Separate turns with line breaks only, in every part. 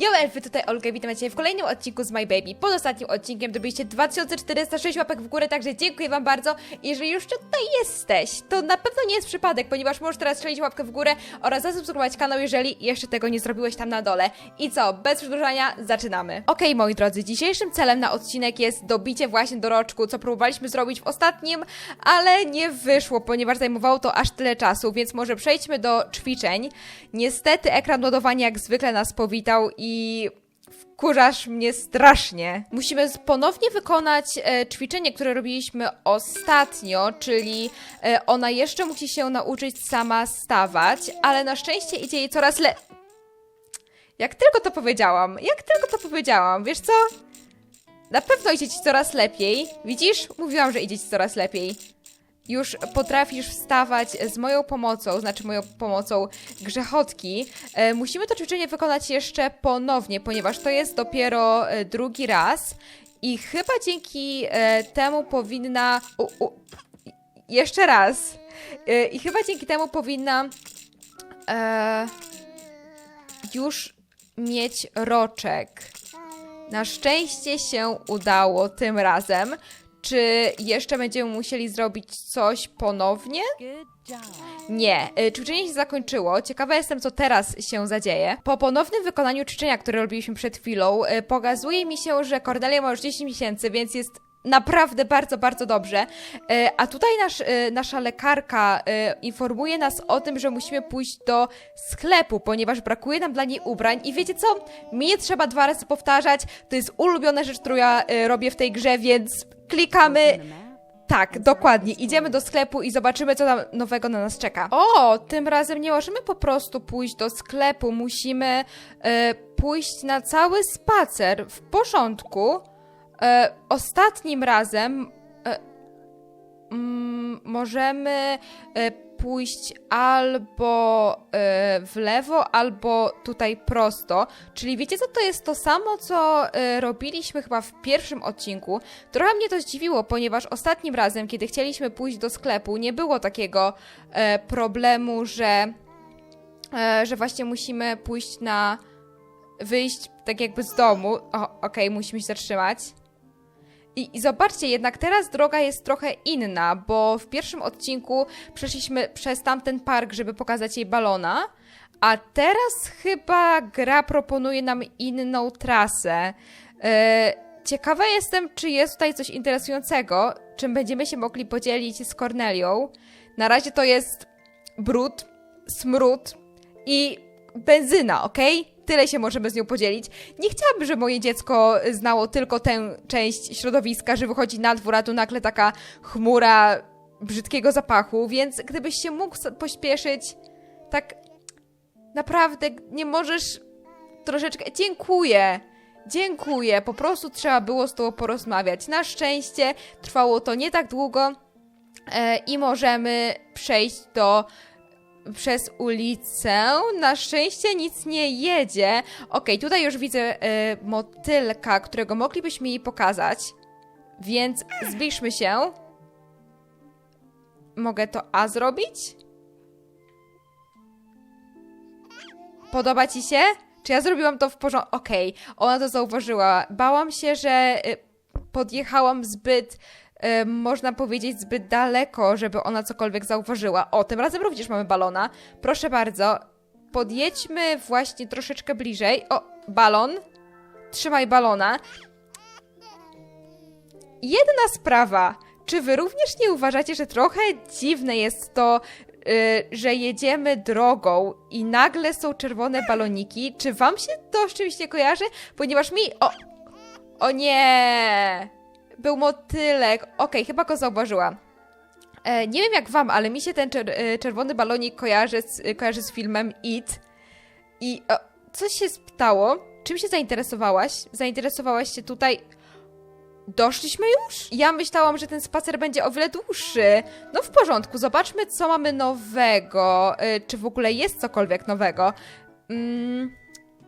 Yo elfy, tutaj Olga, witam Cię w kolejnym odcinku z My Baby. Pod ostatnim odcinkiem dobyliście 2406 łapek w górę, także dziękuję Wam bardzo. Jeżeli już tutaj jesteś, to na pewno nie jest przypadek, ponieważ możesz teraz strzelić łapkę w górę oraz zasubskrybować kanał, jeżeli jeszcze tego nie zrobiłeś tam na dole. I co, bez przedłużania, zaczynamy. Okej, moi drodzy, dzisiejszym celem na odcinek jest dobicie właśnie do roczku, co próbowaliśmy zrobić w ostatnim, ale nie wyszło, ponieważ zajmowało to aż tyle czasu, więc może przejdźmy do ćwiczeń. Niestety ekran ładowania jak zwykle nas powitał i wkurzasz mnie strasznie. Musimy ponownie wykonać e, ćwiczenie, które robiliśmy ostatnio, czyli e, ona jeszcze musi się nauczyć sama stawać, ale na szczęście idzie jej coraz le... Jak tylko to powiedziałam, jak tylko to powiedziałam, wiesz co? Na pewno idzie ci coraz lepiej. Widzisz? Mówiłam, że idzie ci coraz lepiej. Już potrafisz wstawać z moją pomocą, znaczy moją pomocą grzechotki. E, musimy to ćwiczenie wykonać jeszcze ponownie, ponieważ to jest dopiero e, drugi raz i chyba dzięki e, temu powinna. U, u, jeszcze raz. I chyba dzięki temu powinna e, już mieć roczek. Na szczęście się udało tym razem. Czy jeszcze będziemy musieli zrobić coś ponownie? Nie, y, ćwiczenie się zakończyło. Ciekawa jestem, co teraz się zadzieje. Po ponownym wykonaniu ćwiczenia, które robiliśmy przed chwilą, y, pokazuje mi się, że Cordelia ma już 10 miesięcy, więc jest naprawdę bardzo, bardzo dobrze. Y, A tutaj nasz, y, nasza lekarka y, informuje nas o tym, że musimy pójść do sklepu, ponieważ brakuje nam dla niej ubrań. I wiecie co? Mi nie trzeba dwa razy powtarzać. To jest ulubiona rzecz, którą ja y, robię w tej grze, więc klikamy tak, dokładnie. Idziemy do sklepu i zobaczymy, co tam nowego na nas czeka. O, tym razem nie możemy po prostu pójść do sklepu. Musimy e, pójść na cały spacer. W porządku. E, ostatnim razem e, mm, możemy e, pójść albo e, w lewo, albo tutaj prosto. Czyli wiecie co, to jest to samo, co e, robiliśmy chyba w pierwszym odcinku. Trochę mnie to zdziwiło, ponieważ ostatnim razem, kiedy chcieliśmy pójść do sklepu, nie było takiego problemu, że, że właśnie musimy pójść na. wyjść tak jakby z domu. Okej, musimy się zatrzymać. I, I zobaczcie, jednak teraz droga jest trochę inna, bo w pierwszym odcinku przeszliśmy przez tamten park, żeby pokazać jej balona, a teraz chyba gra proponuje nam inną trasę. E, ciekawa jestem, czy jest tutaj coś interesującego, czym będziemy się mogli podzielić z Cornelią. Na razie to jest brud, smród i benzyna, okej? Tyle się możemy z nią podzielić. Nie chciałabym, żeby moje dziecko znało tylko tę część środowiska, że wychodzi na dwór, a tu nagle taka chmura brzydkiego zapachu, więc gdybyś się mógł pośpieszyć, tak naprawdę nie możesz troszeczkę... Dziękuję! Dziękuję, po prostu trzeba było z tobą porozmawiać. Na szczęście trwało to nie tak długo e, i możemy przejść do przez ulicę. Na szczęście nic nie jedzie. Okej, tutaj już widzę e, motylka, którego moglibyśmy jej pokazać. Więc zbliżmy się. Mogę to A zrobić? Podoba ci się? Czy ja zrobiłam to w porządku? Okej, ona to zauważyła. Bałam się, że y, podjechałam zbyt, można powiedzieć, zbyt daleko, żeby ona cokolwiek zauważyła. O, tym razem również mamy balona. Proszę bardzo, podjedźmy właśnie troszeczkę bliżej. O, balon. Trzymaj balona. Jedna sprawa. Czy wy również nie uważacie, że trochę dziwne jest to, y, że jedziemy drogą i nagle są czerwone baloniki? Czy wam się to z czymś kojarzy? Ponieważ mi... O, o nie! Był motylek. Okej, chyba go zauważyłam. E, nie wiem jak wam, ale mi się ten czer e, czerwony balonik kojarzy z, e, kojarzy z filmem It. I o, coś się stało? Czym się zainteresowałaś? Zainteresowałaś się tutaj... Doszliśmy już? Ja myślałam, że ten spacer będzie o wiele dłuższy. No w porządku, zobaczmy, co mamy nowego. Y, czy w ogóle jest cokolwiek nowego? Mm,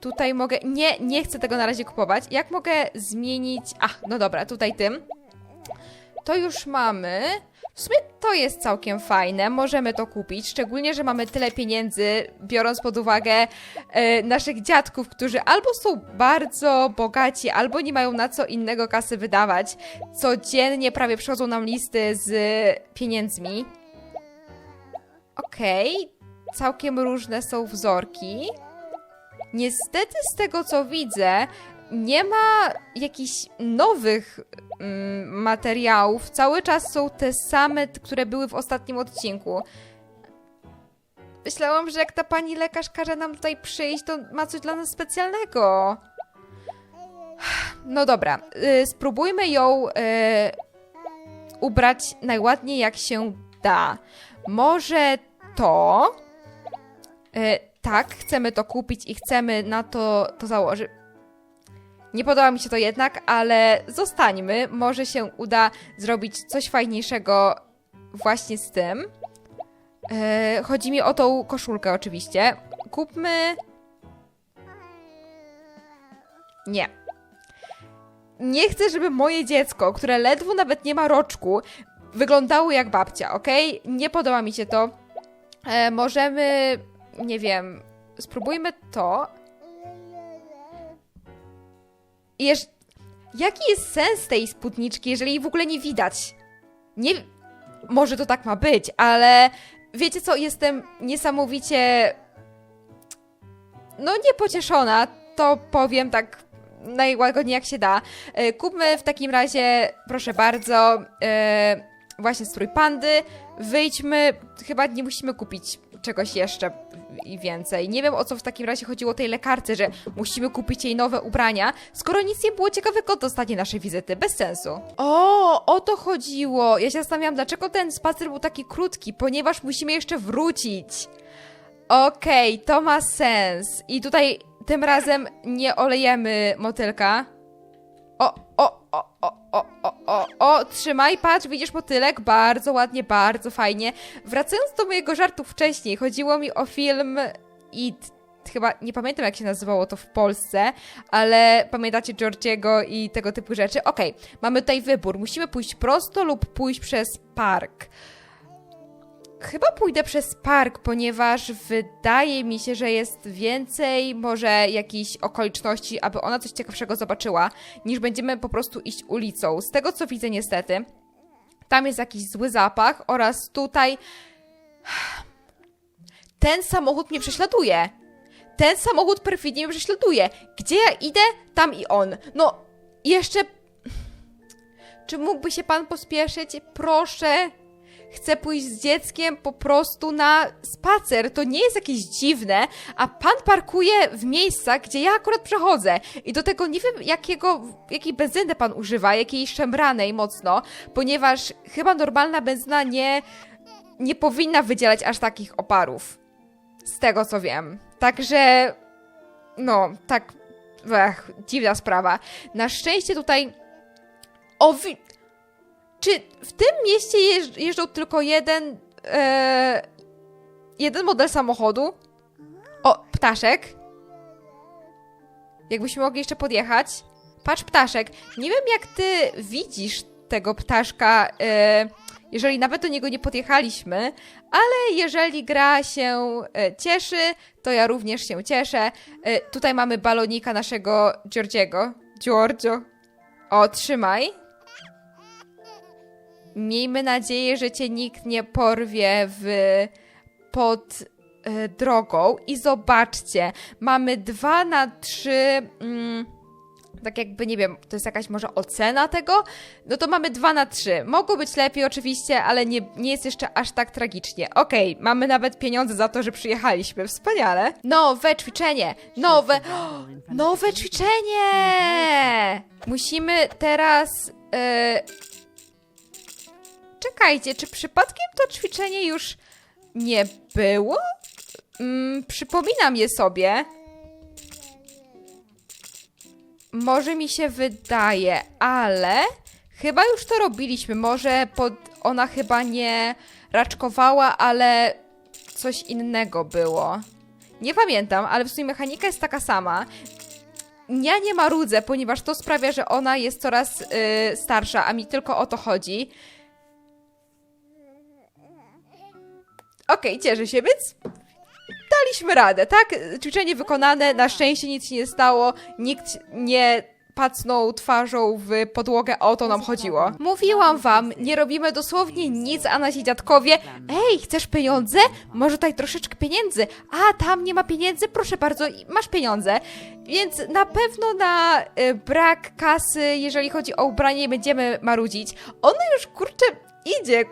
tutaj mogę. Nie, nie chcę tego na razie kupować. Jak mogę zmienić. Ach, no dobra, tutaj tym. To już mamy. W sumie to jest całkiem fajne, możemy to kupić, szczególnie, że mamy tyle pieniędzy, biorąc pod uwagę e, naszych dziadków, którzy albo są bardzo bogaci, albo nie mają na co innego kasy wydawać. Codziennie prawie przychodzą nam listy z pieniędzmi. Okej, całkiem różne są wzorki. Niestety z tego co widzę, nie ma jakichś nowych mm, materiałów. Cały czas są te same, które były w ostatnim odcinku. Myślałam, że jak ta pani lekarz każe nam tutaj przyjść, to ma coś dla nas specjalnego. No dobra, y, spróbujmy ją y, ubrać najładniej jak się da. Może to. Y, tak, chcemy to kupić i chcemy na to to założyć. Nie podoba mi się to jednak, ale zostańmy. Może się uda zrobić coś fajniejszego właśnie z tym. E, chodzi mi o tą koszulkę oczywiście. Kupmy... Nie. Nie chcę, żeby moje dziecko, które ledwo nawet nie ma roczku, wyglądało jak babcia, ok? Nie podoba mi się to. E, możemy... Nie wiem... Spróbujmy to, Jeż... Jaki jest sens tej spódniczki, jeżeli jej w ogóle nie widać? Nie... Może to tak ma być, ale wiecie co, jestem niesamowicie... No niepocieszona, to powiem tak najłagodniej jak się da. E, Kupmy w takim razie, proszę bardzo, e, właśnie strój pandy. Wyjdźmy, chyba nie musimy kupić czegoś jeszcze i więcej. Nie wiem o co w takim razie chodziło tej lekarce, że musimy kupić jej nowe ubrania, skoro nic nie było ciekawego do ostatniej naszej wizyty. Bez sensu. O, o to chodziło. Ja się zastanawiałam, dlaczego ten spacer był taki krótki, ponieważ musimy jeszcze wrócić. Okej, to ma sens. I tutaj tym razem nie olejemy motylka. O, o, o, o, o, o, o, trzymaj, patrz, widzisz motylek? Bardzo ładnie, bardzo fajnie. Wracając do mojego żartu wcześniej, chodziło mi o film It. Chyba nie pamiętam, jak się nazywało to w Polsce, ale pamiętacie Georgiego i tego typu rzeczy? Okej, mamy tutaj wybór. Musimy pójść prosto lub pójść przez park. Chyba pójdę przez park, ponieważ wydaje mi się, że jest więcej może jakichś okoliczności, aby ona coś ciekawszego zobaczyła, niż będziemy po prostu iść ulicą. Z tego co widzę niestety, tam jest jakiś zły zapach oraz tutaj ten samochód mnie prześladuje. Ten samochód perfidnie mnie prześladuje. Gdzie ja idę, tam i on. No, jeszcze... Czy mógłby się pan pospieszyć? Proszę. Chcę pójść z dzieckiem po prostu na spacer. To nie jest jakieś dziwne, a pan parkuje w miejscach, gdzie ja akurat przechodzę. I do tego nie wiem, jakiego, jakiej benzyny pan używa, jakiej szemranej mocno, ponieważ chyba normalna benzyna nie, nie powinna wydzielać aż takich oparów. Z tego co wiem. Także, no, tak, ech, dziwna sprawa. Na szczęście tutaj. O, wi- czy w tym mieście jeżdż- jeżdżą tylko jeden. E, jeden model samochodu? O, ptaszek. Jakbyśmy mogli jeszcze podjechać. Patrz, ptaszek. Nie wiem, jak ty widzisz tego ptaszka, e, jeżeli nawet do niego nie podjechaliśmy, ale jeżeli gra się e, cieszy, to ja również się cieszę. E, tutaj mamy balonika naszego Giorgiego. Giorgio. O, trzymaj. Miejmy nadzieję, że cię nikt nie porwie w pod e, drogą. I zobaczcie, mamy 2 na 3. Mm, tak jakby, nie wiem, to jest jakaś może ocena tego? No to mamy 2 na 3. Mogło być lepiej oczywiście, ale nie, nie jest jeszcze aż tak tragicznie. Okej, mamy nawet pieniądze za to, że przyjechaliśmy. Wspaniale. Nowe ćwiczenie. Nowe... Nowe ćwiczenie! Musimy teraz... e, Czekajcie, czy przypadkiem to ćwiczenie już nie było? Mm, przypominam je sobie. Może mi się wydaje, ale chyba już to robiliśmy. Może pod... ona chyba nie raczkowała, ale coś innego było. Nie pamiętam, ale w sumie mechanika jest taka sama. Ja nie marudzę, ponieważ to sprawia, że ona jest coraz y, starsza, a mi tylko o to chodzi. Okej, cieszę się, więc daliśmy radę, tak? Ćwiczenie wykonane, na szczęście nic się nie stało, nikt nie pacnął twarzą w podłogę, o to nam chodziło. Mówiłam wam, nie robimy dosłownie nic, a nasi dziadkowie, ej, chcesz pieniądze? Może tutaj troszeczkę pieniędzy. A, tam nie ma pieniędzy? Proszę bardzo, masz pieniądze. Więc na pewno na y, brak kasy, jeżeli chodzi o ubranie, nie będziemy marudzić. Ono już, kurczę, idzie.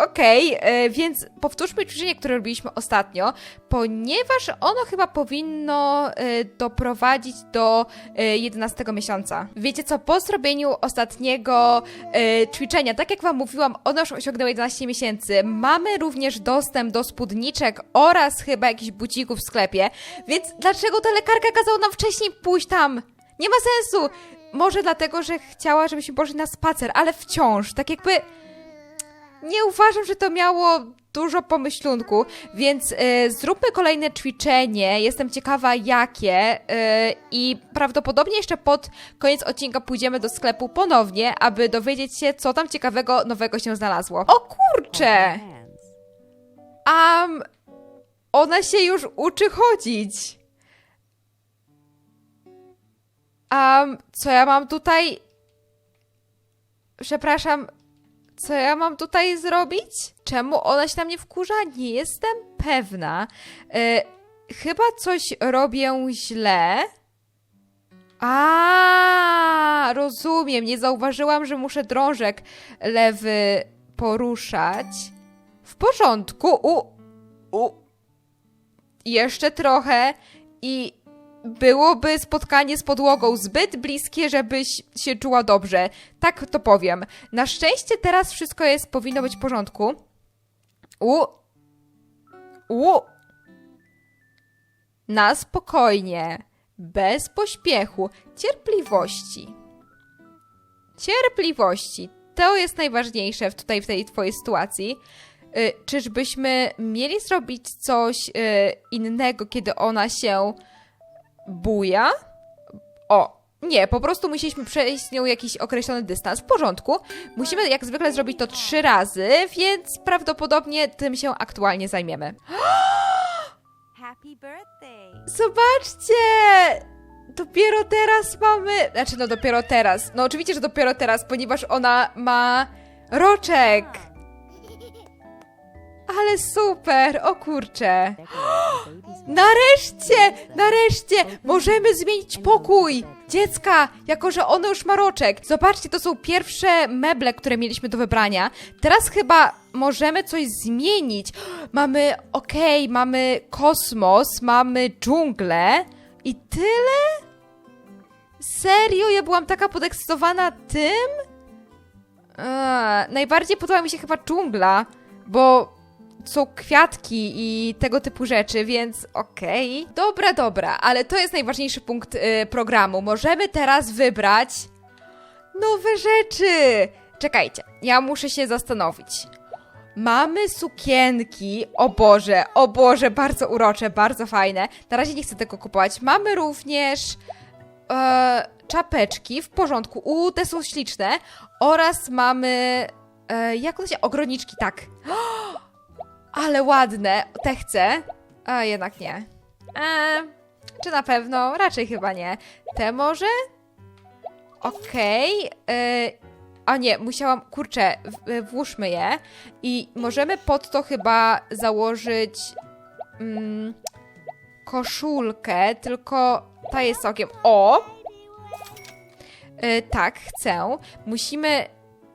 Okej, e, więc powtórzmy ćwiczenie, które robiliśmy ostatnio, ponieważ ono chyba powinno e, doprowadzić do e, 11 miesiąca. Wiecie co, po zrobieniu ostatniego e, ćwiczenia, tak jak wam mówiłam, ono już osiągnęło 11 miesięcy. Mamy również dostęp do spódniczek oraz chyba jakichś bucików w sklepie, więc dlaczego ta lekarka kazała nam wcześniej pójść tam? Nie ma sensu! Może dlatego, że chciała, żebyśmy poszli na spacer, ale wciąż, tak jakby nie uważam, że to miało dużo pomyślunku, więc e, zróbmy kolejne ćwiczenie. Jestem ciekawa, jakie. e, I prawdopodobnie jeszcze pod koniec odcinka pójdziemy do sklepu ponownie, aby dowiedzieć się, co tam ciekawego nowego się znalazło. O kurcze! Am. Ona się już uczy chodzić. Am, co ja mam tutaj? Przepraszam, co ja mam tutaj zrobić? Czemu ona się na mnie wkurza? Nie jestem pewna. E, chyba coś robię źle. A, rozumiem. Nie zauważyłam, że muszę drążek lewy poruszać. W porządku. U, u. Jeszcze trochę i byłoby spotkanie z podłogą zbyt bliskie, żebyś się czuła dobrze. Tak to powiem. Na szczęście teraz wszystko jest, powinno być w porządku. U. U. Na spokojnie. Bez pośpiechu. Cierpliwości. Cierpliwości. To jest najważniejsze tutaj w tej twojej sytuacji. Y, czyżbyśmy mieli zrobić coś y, innego, kiedy ona się buja? O, nie, po prostu musieliśmy przejść z nią jakiś określony dystans. W porządku. Musimy jak zwykle zrobić to trzy razy, więc prawdopodobnie tym się aktualnie zajmiemy. Zobaczcie! Dopiero teraz mamy. Znaczy, no dopiero teraz. No oczywiście, że dopiero teraz, ponieważ ona ma roczek. Ale super, o kurcze. Nareszcie, nareszcie możemy zmienić pokój dziecka, jako że ono już ma roczek. Zobaczcie, to są pierwsze meble, które mieliśmy do wybrania. Teraz chyba możemy coś zmienić. Mamy, okej, mamy kosmos, mamy dżunglę i tyle? Serio? Ja byłam taka podekscytowana tym? Eee, najbardziej podoba mi się chyba dżungla, bo są kwiatki i tego typu rzeczy, więc okej. Dobra, dobra, ale to jest najważniejszy punkt y, programu. Możemy teraz wybrać nowe rzeczy. Czekajcie, ja muszę się zastanowić. Mamy sukienki, o Boże, o Boże, bardzo urocze, bardzo fajne. Na razie nie chcę tego kupować. Mamy również e, czapeczki, w porządku, u, te są śliczne. Oraz mamy, e, jak one się, ogroniczki, tak. Ale ładne, te chcę. A jednak nie. E, czy na pewno? Raczej chyba nie. Te może? Okej. e, a nie, musiałam. Kurczę, w- włóżmy je. I możemy pod to chyba założyć. Mm, koszulkę, tylko ta jest całkiem. O! E, tak, chcę. Musimy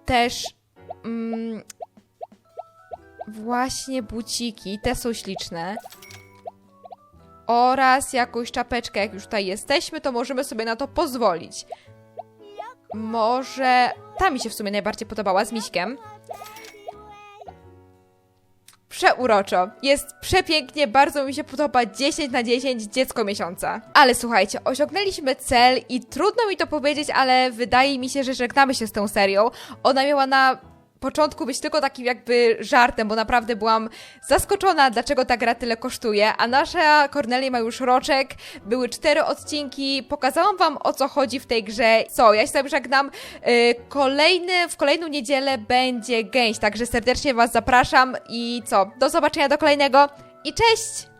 też. Mm, Właśnie buciki, te są śliczne. Oraz jakąś czapeczkę, jak już tutaj jesteśmy, to możemy sobie na to pozwolić. Może... Ta mi się w sumie najbardziej podobała, z miśkiem. Przeuroczo. Jest przepięknie, bardzo mi się podoba 10 na 10 dziecko miesiąca. Ale słuchajcie, osiągnęliśmy cel i trudno mi to powiedzieć, ale wydaje mi się, że żegnamy się z tą serią. Ona miała na początku być tylko takim jakby żartem, bo naprawdę byłam zaskoczona, dlaczego ta gra tyle kosztuje, a nasza Cornelia ma już roczek, były cztery odcinki, pokazałam wam o co chodzi w tej grze. Co, ja się sobie żegnam, yy, kolejny, w kolejną niedzielę będzie gęś, także serdecznie was zapraszam i co, do zobaczenia do kolejnego i cześć!